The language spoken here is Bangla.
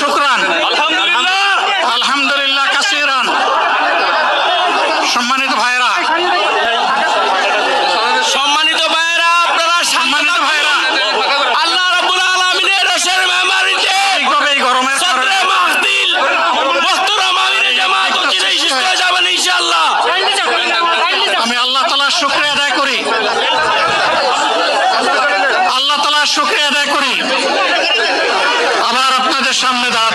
শুক্রান। আলহামদুলিল্লাহ। কাসিরান। সম্মানিত ভাইরা আল্লাহ আমি আল্লাহ আদায় করি। আল্লাহ তালা শুক্রিয়া আদায় করি।